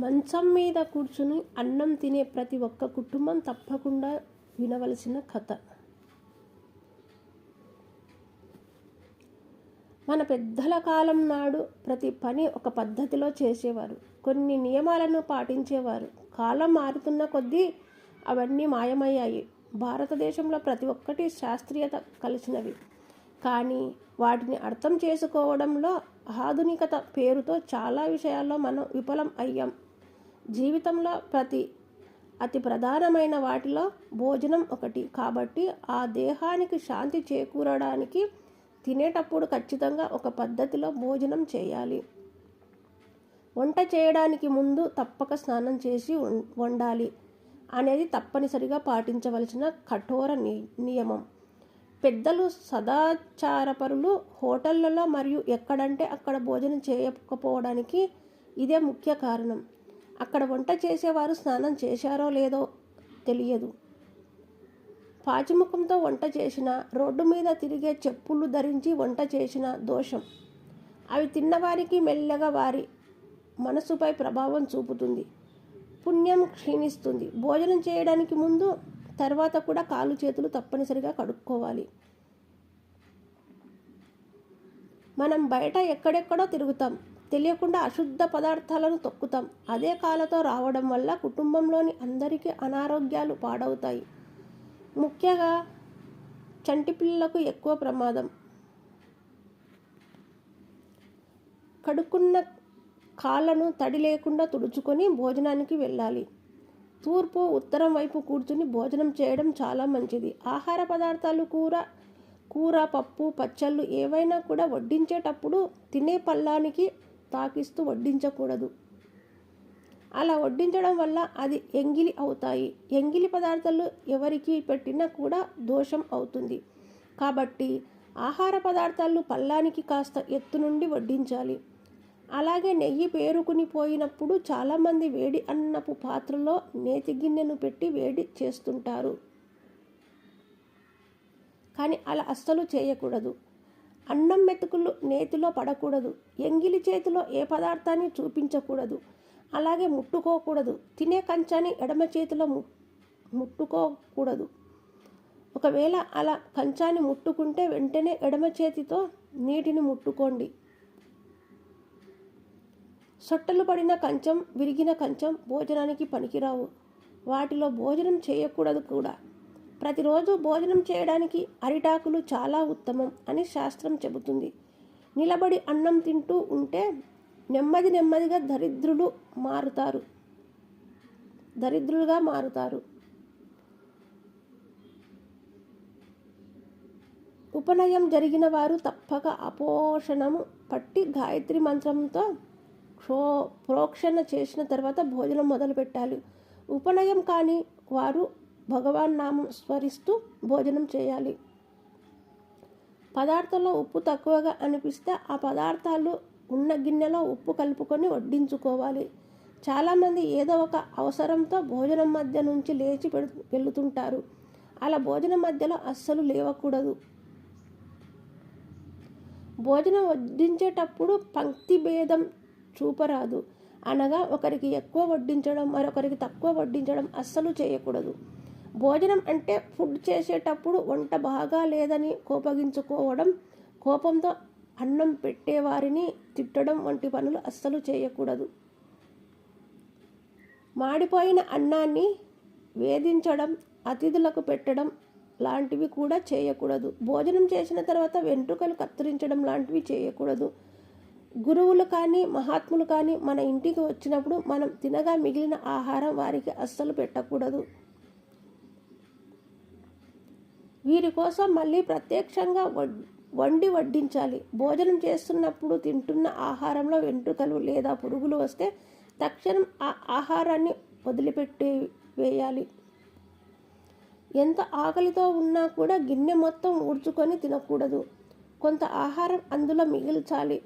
మంచం మీద కూర్చుని అన్నం తినే ప్రతి ఒక్క కుటుంబం తప్పకుండా వినవలసిన కథ. మన పెద్దల కాలం నాడు ప్రతి పని ఒక పద్ధతిలో చేసేవారు. కొన్ని నియమాలను పాటించేవారు. కాలం మారుతున్న కొద్దీ అవన్నీ మాయమయ్యాయి. భారతదేశంలో ప్రతి ఒక్కటి శాస్త్రీయత కలిసినవి. కానీ వాటిని అర్థం చేసుకోవడంలో ఆధునికత పేరుతో చాలా విషయాల్లో మనం విఫలం అయ్యాం. జీవితంలో ప్రతి అతి ప్రధానమైన వాటిలో భోజనం ఒకటి. కాబట్టి ఆ దేహానికి శాంతి చేకూరడానికి తినేటప్పుడు ఖచ్చితంగా ఒక పద్ధతిలో భోజనం చేయాలి. వంట చేయడానికి ముందు తప్పక స్నానం చేసి వండాలి అనేది తప్పనిసరిగా పాటించవలసిన కఠోర ని నియమం. పెద్దలు సదాచారపరులు హోటళ్ళలో మరియు ఎక్కడంటే అక్కడ భోజనం చేయకపోవడానికి ఇదే ముఖ్య కారణం. అక్కడ వంట చేసేవారు స్నానం చేశారో లేదో తెలియదు. పాచిముఖంతో వంట చేసిన రోడ్డు మీద తిరిగే చెప్పులు ధరించి వంట చేసిన దోషం. అవి తిన్నవారికి మెల్లగా వారి మనసుపై ప్రభావం చూపుతుంది. పుణ్యం క్షీణిస్తుంది. భోజనం చేయడానికి ముందు తర్వాత కూడా కాలు చేతులు తప్పనిసరిగా కడుక్కోవాలి. మనం బయట ఎక్కడెక్కడో తిరుగుతాం. తెలియకుండా అశుద్ధ పదార్థాలను తొక్కుతాం. అదే కాలతో రావడం వల్ల కుటుంబంలోని అందరికీ అనారోగ్యాలు పాడవుతాయి. ముఖ్యంగా చంటి పిల్లలకు ఎక్కువ ప్రమాదం. కడుక్కున్న కాళ్ళను తడి లేకుండా తుడుచుకొని భోజనానికి వెళ్ళాలి. తూర్పు ఉత్తరం వైపు కూర్చుని భోజనం చేయడం చాలా మంచిది. ఆహార పదార్థాలు కూర కూర పప్పు పచ్చళ్ళు ఏవైనా కూడా వడ్డించేటప్పుడు తినే పళ్ళానికి తాకిస్తూ వడ్డించకూడదు. అలా వడ్డించడం వల్ల అది ఎంగిలి అవుతాయి. ఎంగిలి పదార్థాలు ఎవరికి పెట్టినా కూడా దోషం అవుతుంది. కాబట్టి ఆహార పదార్థాలు పళ్ళానికి కాస్త ఎత్తు నుండి వడ్డించాలి. అలాగే నెయ్యి పేరుకుని పోయినప్పుడు చాలామంది వేడి అన్నపు పాత్రలో నేతి గిన్నెను పెట్టి వేడి చేస్తుంటారు. కానీ అలా అస్సలు చేయకూడదు. అన్నం మెతుకులు నేతిలో పడకూడదు. ఎంగిలి చేతిలో ఏ పదార్థాన్ని చూపించకూడదు. అలాగే ముట్టుకోకూడదు. తినే కంచాన్ని ఎడమ చేతిలో ము ముట్టుకోకూడదు. ఒకవేళ అలా కంచాన్ని ముట్టుకుంటే వెంటనే ఎడమ చేతితో నీటిని ముట్టుకోండి. సొట్టలు పడిన కంచం విరిగిన కంచం భోజనానికి పనికిరావు. వాటిలో భోజనం చేయకూడదు కూడా. ప్రతిరోజు భోజనం చేయడానికి అరిటాకులు చాలా ఉత్తమం అని శాస్త్రం చెబుతుంది. నిలబడి అన్నం తింటూ ఉంటే నెమ్మది నెమ్మదిగా దరిద్రులు మారుతారు. దరిద్రులుగా మారుతారు. ఉపనయం జరిగిన వారు తప్పక అపోషణము పట్టి గాయత్రి మంత్రంతో క్షో ప్రోక్షణ చేసిన తర్వాత భోజనం మొదలు పెట్టాలి ఉపనయం కాని వారు భగవాన్ నామం స్మరిస్తూ భోజనం చేయాలి. పదార్థంలో ఉప్పు తక్కువగా అనిపిస్తే ఆ పదార్థాలు ఉన్న గిన్నెలో ఉప్పు కలుపుకొని వడ్డించుకోవాలి. చాలామంది ఏదో ఒక అవసరంతో భోజనం మధ్య నుంచి లేచి పెడు వెళుతుంటారు అలా భోజనం మధ్యలో అస్సలు లేవకూడదు. భోజనం వడ్డించేటప్పుడు పంక్తి భేదం చూపరాదు. అనగా ఒకరికి ఎక్కువ వడ్డించడం మరొకరికి తక్కువ వడ్డించడం అస్సలు చేయకూడదు. భోజనం అంటే ఫుడ్ చేసేటప్పుడు వంట బాగా లేదని కోపగించుకోవడం కోపంతో అన్నం పెట్టేవారిని తిట్టడం వంటి పనులు అస్సలు చేయకూడదు. మాడిపోయిన అన్నాన్ని వేధించడం అతిథులకు పెట్టడం లాంటివి కూడా చేయకూడదు. భోజనం చేసిన తర్వాత వెంట్రుకలు కత్తిరించడం లాంటివి చేయకూడదు. గురువులు కానీ మహాత్ములు కానీ మన ఇంటికి వచ్చినప్పుడు మనం తినగా మిగిలిన ఆహారం వారికి అస్సలు పెట్టకూడదు. వీరి కోసం మళ్ళీ ప్రత్యక్షంగా వడ్- వండి వడ్డించాలి. భోజనం చేస్తున్నప్పుడు తింటున్న ఆహారంలో వెంట్రుకలు లేదా పురుగులు వస్తే తక్షణం ఆ ఆహారాన్ని వదిలిపెట్టి వేయాలి. ఎంత ఆకలితో ఉన్నా కూడా గిన్నె మొత్తం ఊడ్చుకొని తినకూడదు. కొంత ఆహారం అందులో మిగిల్చాలి.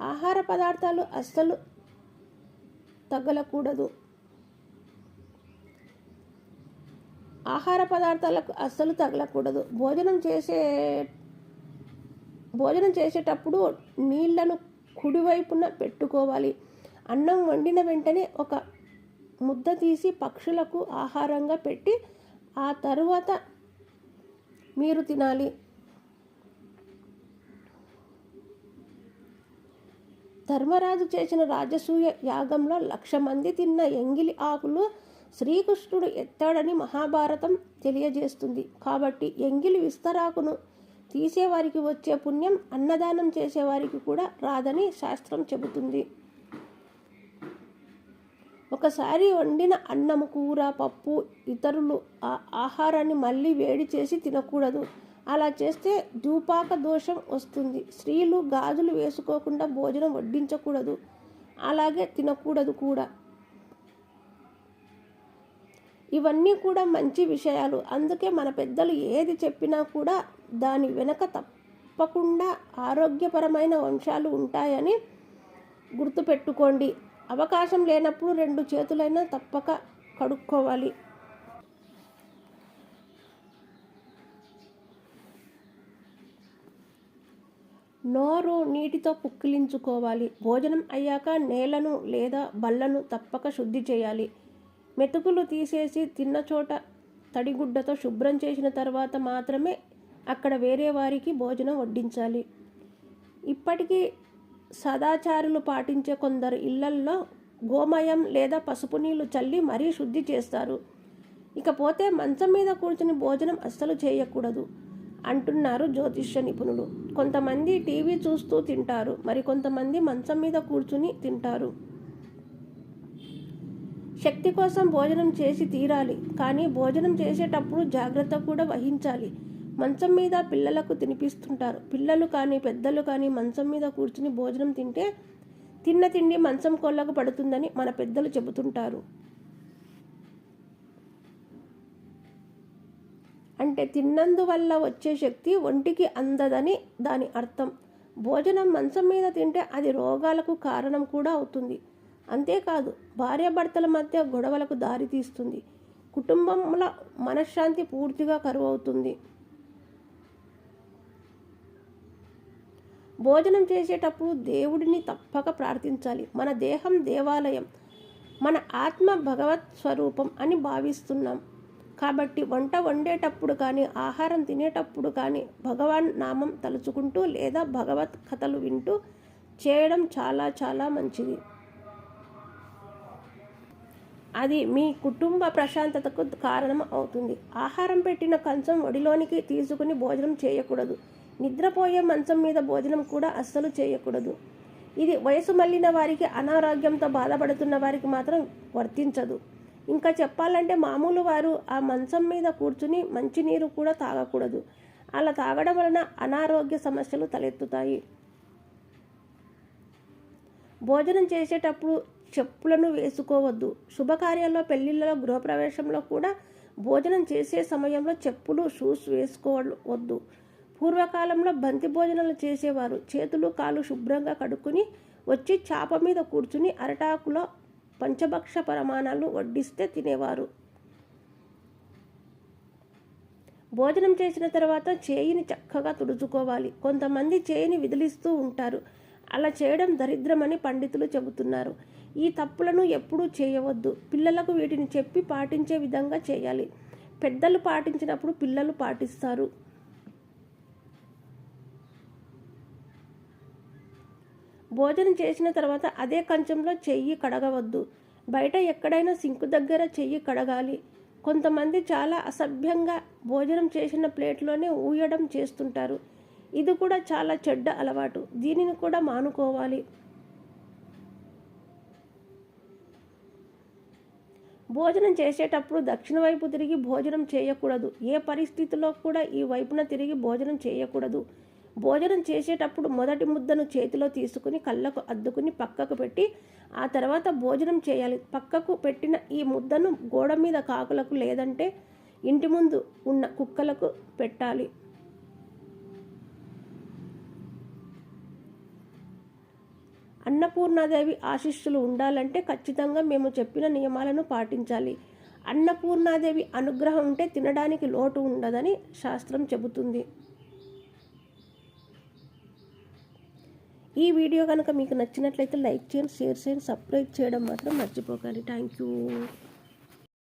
ఆహార పదార్థాలు అస్సలు తగలకూడదు. ఆహార పదార్థాలకు అస్సలు తగలకూడదు. భోజనం చేసే భోజనం చేసేటప్పుడు నీళ్ళను కుడివైపున పెట్టుకోవాలి. అన్నం వండిన వెంటనే ఒక ముద్ద తీసి పక్షులకు ఆహారంగా పెట్టి ఆ తరువాత మీరు తినాలి. ధర్మరాజు చేసిన రాజసూయ యాగంలో లక్ష మంది తిన్న ఎంగిలి ఆకులు శ్రీకృష్ణుడు ఎత్తాడని మహాభారతం తెలియజేస్తుంది. కాబట్టి ఎంగిలి విస్తరాకును తీసేవారికి వచ్చే పుణ్యం అన్నదానం చేసేవారికి కూడా రాదని శాస్త్రం చెబుతుంది. ఒకసారి వండిన అన్నం కూర పప్పు ఇతరులు ఆ ఆహారాన్ని మళ్ళీ వేడి చేసి తినకూడదు. అలా చేస్తే దూపాక దోషం వస్తుంది. స్త్రీలు గాజులు వేసుకోకుండా భోజనం వడ్డించకూడదు. అలాగే తినకూడదు కూడా. ఇవన్నీ కూడా మంచి విషయాలు. అందుకే మన పెద్దలు ఏది చెప్పినా కూడా దాని వెనక తప్పకుండా ఆరోగ్యపరమైన అంశాలు ఉంటాయని గుర్తుపెట్టుకోండి. అవకాశం లేనప్పుడు రెండు చేతులైనా తప్పక కడుక్కోవాలి. నోరు నీటితో పుక్కిలించుకోవాలి. భోజనం అయ్యాక నేలను లేదా బల్లను తప్పక శుద్ధి చేయాలి. మెతుకులు తీసేసి తిన్న చోట తడిగుడ్డతో శుభ్రం చేసిన తర్వాత మాత్రమే అక్కడ వేరే వారికి భోజనం వడ్డించాలి. ఇప్పటికీ సదాచారులు పాటించే కొందరు ఇళ్ళల్లో గోమయం లేదా పసుపు నీళ్ళు చల్లి మరీ శుద్ధి చేస్తారు. ఇకపోతే మంచం మీద కూర్చుని భోజనం అస్సలు చేయకూడదు అంటున్నారు జ్యోతిష్య నిపుణులు. కొంతమంది టీవీ చూస్తూ తింటారు మరి కొంతమంది మంచం మీద కూర్చుని తింటారు. శక్తి కోసం భోజనం చేసి తీరాలి. కానీ భోజనం చేసేటప్పుడు జాగ్రత్త కూడా వహించాలి. మంచం మీద పిల్లలకు తినిపిస్తుంటారు. పిల్లలు కానీ పెద్దలు కానీ మంచం మీద కూర్చుని భోజనం తింటే తిన్న తిండి మంచం కోళ్ళకు పడుతుందని మన పెద్దలు చెబుతుంటారు. అంటే తిన్నందువల్ల వచ్చే శక్తి ఒంటికి అందదని దాని అర్థం. భోజనం మంచం మీద తింటే అది రోగాలకు కారణం కూడా అవుతుంది. అంతేకాదు భార్యాభర్తల మధ్య గొడవలకు దారితీస్తుంది కుటుంబంలో మనశ్శాంతి పూర్తిగా కరువు అవుతుంది భోజనం చేసేటప్పుడు దేవుడిని తప్పక ప్రార్థించాలి. మన దేహం దేవాలయం. మన ఆత్మ భగవత్ స్వరూపం అని భావిస్తున్నాం. కాబట్టి వంట వండేటప్పుడు కానీ ఆహారం తినేటప్పుడు కానీ భగవాన్ నామం తలుచుకుంటూ లేదా భగవత్ కథలు వింటూ చేయడం చాలా చాలా మంచిది. అది మీ కుటుంబ ప్రశాంతతకు కారణం అవుతుంది. ఆహారం పెట్టిన కంచం ఒడిలోనికి తీసుకుని భోజనం చేయకూడదు. నిద్రపోయే మంచం మీద భోజనం కూడా అస్సలు చేయకూడదు. ఇది వయసు మళ్ళిన వారికి అనారోగ్యంతో బాధపడుతున్న వారికి మాత్రం వర్తించదు. ఇంకా చెప్పాలంటే మామూలు వారు ఆ మంచం మీద కూర్చుని మంచినీరు కూడా తాగకూడదు. అలా తాగడం వలన అనారోగ్య సమస్యలు తలెత్తుతాయి. భోజనం చేసేటప్పుడు చెప్పులను వేసుకోవద్దు. శుభకార్యాల్లో పెళ్ళిళ్ళలో గృహప్రవేశంలో కూడా భోజనం చేసే సమయంలో చెప్పులు షూస్ వేసుకోవద్దు. పూర్వకాలంలో బంతి భోజనాలు చేసేవారు. చేతులు కాలు శుభ్రంగా కడుక్కుని వచ్చి చాప మీద కూర్చుని అరటాకులో పంచభక్ష ప్రమాణాలు వడ్డిస్తే తినేవారు. భోజనం చేసిన తర్వాత చేయిని చక్కగా తుడుచుకోవాలి. కొంతమంది చేయిని విదిలిస్తూ ఉంటారు. అలా చేయడం దరిద్రమని పండితులు చెబుతున్నారు. ఈ తప్పులను ఎప్పుడూ చేయవద్దు. పిల్లలకు వీటిని చెప్పి పాటించే విధంగా చేయాలి. పెద్దలు పాటించినప్పుడు పిల్లలు పాటిస్తారు. భోజనం చేసిన తర్వాత అదే కంచంలో చెయ్యి కడగవద్దు. బయట ఎక్కడైనా సింకు దగ్గర చెయ్యి కడగాలి. కొంతమంది చాలా అసభ్యంగా భోజనం చేసిన ప్లేట్లోనే ఊయడం చేస్తుంటారు. ఇది కూడా చాలా చెడ్డ అలవాటు. దీనిని కూడా మానుకోవాలి. భోజనం చేసేటప్పుడు దక్షిణ వైపు తిరిగి భోజనం చేయకూడదు. ఏ పరిస్థితిలో కూడా ఈ వైపున తిరిగి భోజనం చేయకూడదు. భోజనం చేసేటప్పుడు మొదటి ముద్దను చేతిలో తీసుకుని కళ్ళకు అద్దుకుని పక్కకు పెట్టి ఆ తర్వాత భోజనం చేయాలి. పక్కకు పెట్టిన ఈ ముద్దను గోడ మీద కాకులకు లేదంటే ఇంటి ముందు ఉన్న కుక్కలకు పెట్టాలి. అన్నపూర్ణాదేవి ఆశిస్సులు ఉండాలంటే ఖచ్చితంగా మేము చెప్పిన నియమాలను పాటించాలి. అన్నపూర్ణాదేవి అనుగ్రహం ఉంటే తినడానికి లోటు ఉండదని శాస్త్రం చెబుతుంది. ఈ వీడియో కనుక మీకు నచ్చినట్లయితే లైక్ చేయండి షేర్ చేయండి సబ్స్క్రైబ్ చేయడం మాత్రం మర్చిపోకండి. Thank you.